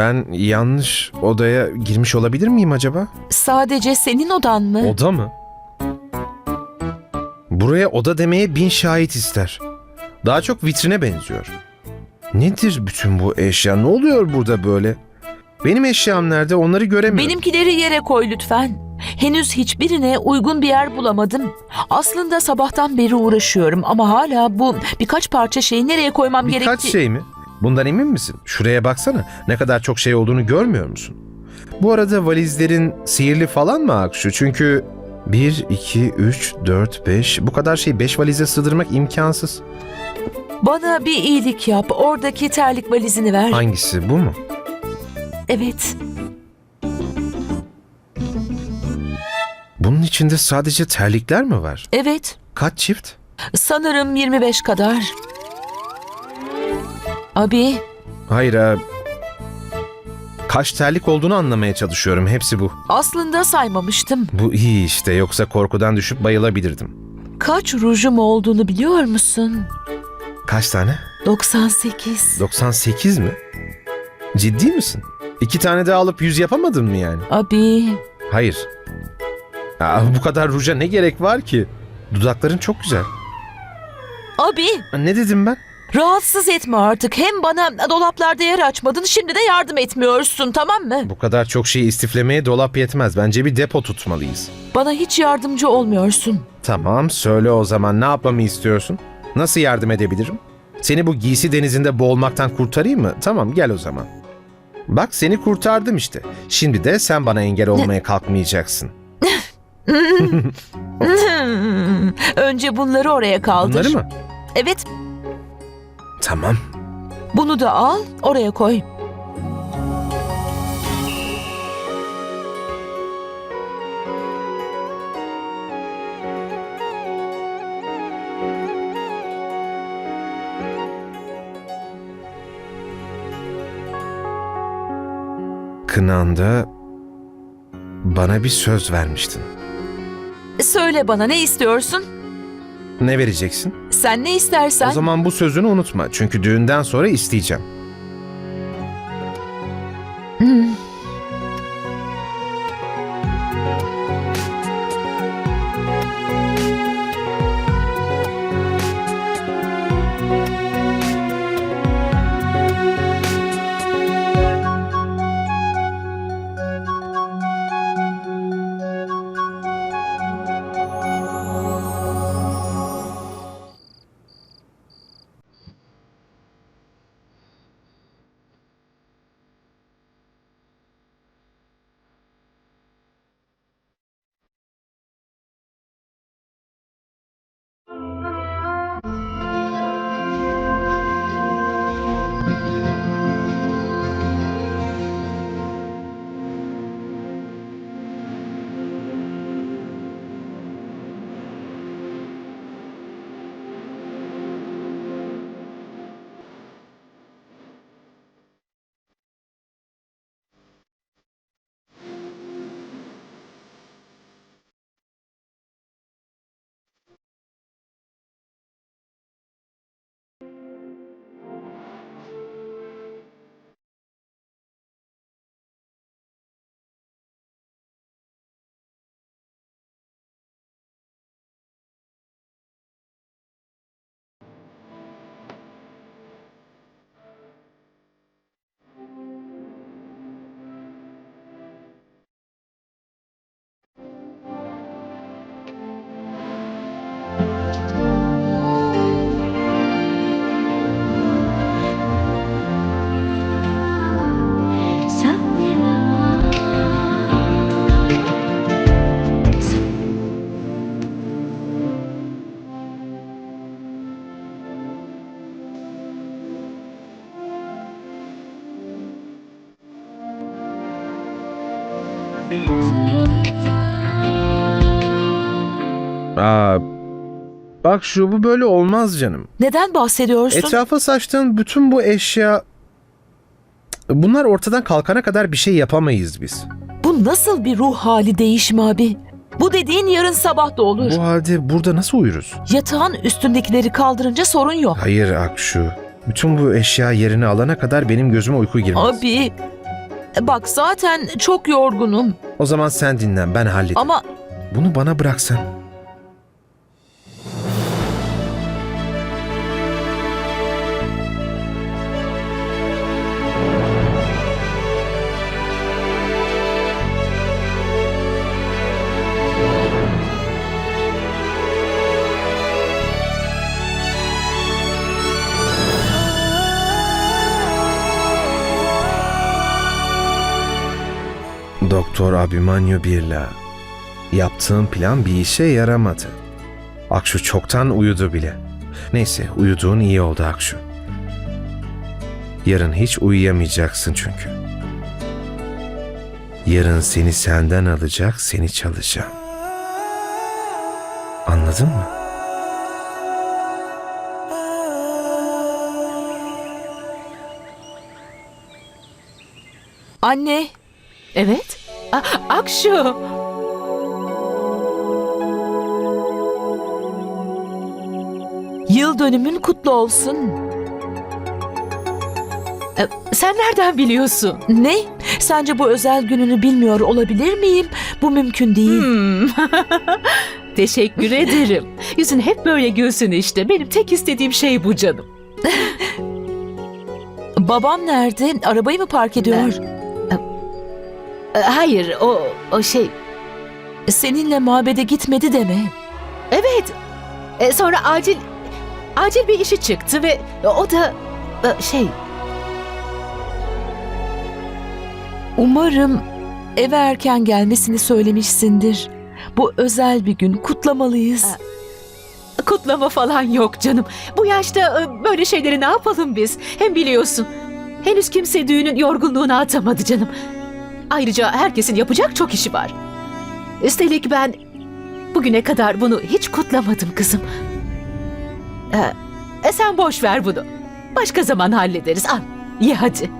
Ben yanlış odaya girmiş olabilir miyim acaba? Sadece senin odan mı? Oda mı? Buraya oda demeye bin şahit ister. Daha çok vitrine benziyor. Nedir bütün bu eşya? Ne oluyor burada böyle? Benim eşyam nerede? Onları göremiyorum. Benimkileri yere koy lütfen. Henüz hiçbirine uygun bir yer bulamadım. Aslında sabahtan beri uğraşıyorum ama hala bu birkaç parça şeyi nereye koymam Birkaç gerektiği... şey mi? Bundan emin misin? Şuraya baksana. Ne kadar çok şey olduğunu görmüyor musun? Bu arada valizlerin sihirli falan mı Akşu? Çünkü 1, 2, 3, 4, 5 bu kadar şeyi 5 valize sığdırmak imkansız. Bana bir iyilik yap. Oradaki terlik valizini ver. Hangisi bu mu? Evet. Bunun içinde sadece terlikler mi var? Evet. Kaç çift? Sanırım 25 kadar. Abi, Hayır ha. Kaç terlik olduğunu anlamaya çalışıyorum. Hepsi bu. aslında saymamıştım. Bu iyi işte. Yoksa korkudan düşüp bayılabilirdim. Kaç rujum olduğunu biliyor musun? Kaç tane? 98. 98 mi? Ciddi misin? İki tane daha alıp yüz yapamadın mı yani? Abi, Hayır. Aa, bu kadar ruja ne gerek var ki? Dudakların çok güzel. abi Ne dedim ben? Rahatsız etme artık. Hem bana dolaplarda yer açmadın şimdi de yardım etmiyorsun tamam mı? Bu kadar çok şeyi istiflemeye dolap yetmez. Bence bir depo tutmalıyız. Bana hiç yardımcı olmuyorsun. Tamam söyle o zaman ne yapmamı istiyorsun? Nasıl yardım edebilirim? Seni bu giysi denizinde boğulmaktan kurtarayım mı? Tamam gel o zaman. Bak seni kurtardım işte. Şimdi de sen bana engel olmaya kalkmayacaksın. Önce bunları oraya kaldır. Bunları mı? Evet, Tamam. bunu da al, oraya koy. Kınanda bana bir söz vermiştin. Söyle bana ne istiyorsun? Ne vereceksin? Sen ne istersen. O zaman bu sözünü unutma. Çünkü düğünden sonra isteyeceğim. Aa, bak şu bu böyle olmaz canım. Neden bahsediyorsun? Etrafa saçtığın bütün bu eşya... Bunlar ortadan kalkana kadar bir şey yapamayız biz. Bu nasıl bir ruh hali değişimi abi? Bu dediğin yarın sabah da olur. Bu halde burada nasıl uyuruz? Yatağın üstündekileri kaldırınca sorun yok. Hayır Akşu. Bütün bu eşya yerini alana kadar benim gözüme uyku girmez. Abi, Bak zaten çok yorgunum. O zaman sen dinlen ben hallederim. Ama Bunu bana bıraksan. Doktor Abimanyu Birla. Yaptığım plan bir işe yaramadı. Akşu çoktan uyudu bile. Neyse uyuduğun iyi oldu Akşu. Yarın hiç uyuyamayacaksın çünkü. Yarın seni senden alacak, seni çalacağım. Anladın mı? anne Evet. A- Akşu. yıl dönümün kutlu olsun. E, Sen nereden biliyorsun? Ne? Sence bu özel gününü bilmiyor olabilir miyim? Bu mümkün değil. Hmm. Teşekkür ederim. Yüzün hep böyle gülsün işte. Benim tek istediğim şey bu canım. Babam nerede? Arabayı mı park ediyor? E, Hayır, o o şey. Seninle mabede gitmedi deme. Evet. E, sonra acil acil bir işi çıktı ve o da e, şey. Umarım eve erken gelmesini söylemişsindir. Bu özel bir gün kutlamalıyız. Kutlama falan yok canım. Bu yaşta e, böyle şeyleri ne yapalım biz? Hem biliyorsun. Henüz kimse düğünün yorgunluğunu atamadı canım. Ayrıca herkesin yapacak çok işi var. Üstelik ben bugüne kadar bunu hiç kutlamadım kızım. Ee, e, sen boş ver bunu. Başka zaman hallederiz. Al, ye hadi.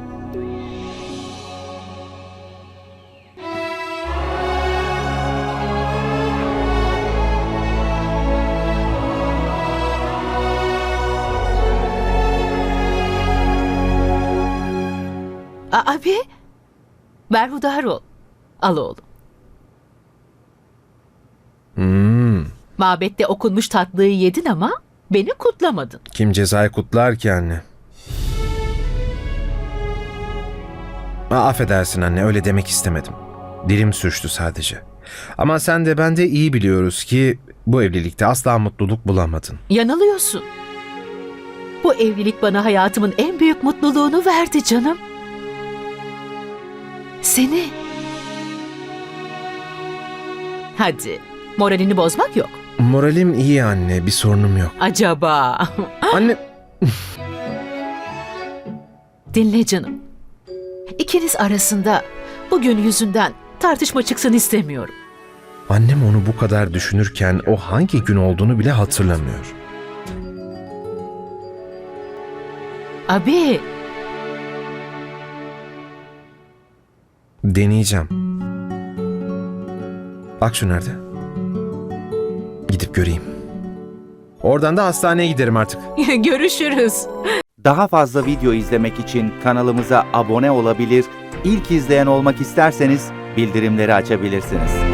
Abi, berhudar ol. Al oğlum. Hmm, Mabette okunmuş tatlıyı yedin ama beni kutlamadın. kim cezayı kutlar ki anne? Aa, affedersin anne öyle demek istemedim. Dilim sürçtü sadece. Ama sen de ben de iyi biliyoruz ki bu evlilikte asla mutluluk bulamadın. Yanılıyorsun. Bu evlilik bana hayatımın en büyük mutluluğunu verdi canım. Seni. Hadi, moralini bozmak yok. Moralim iyi anne bir sorunum yok. Acaba? Anne Dinle canım. İkiniz arasında bugün yüzünden tartışma çıksın istemiyorum. Annem onu bu kadar düşünürken o hangi gün olduğunu bile hatırlamıyor. Abi, Deneyeceğim. Bak şu nerede? Gidip göreyim. Oradan da hastaneye giderim artık. görüşürüz. Daha fazla video izlemek için kanalımıza abone olabilir, ilk izleyen olmak isterseniz bildirimleri açabilirsiniz.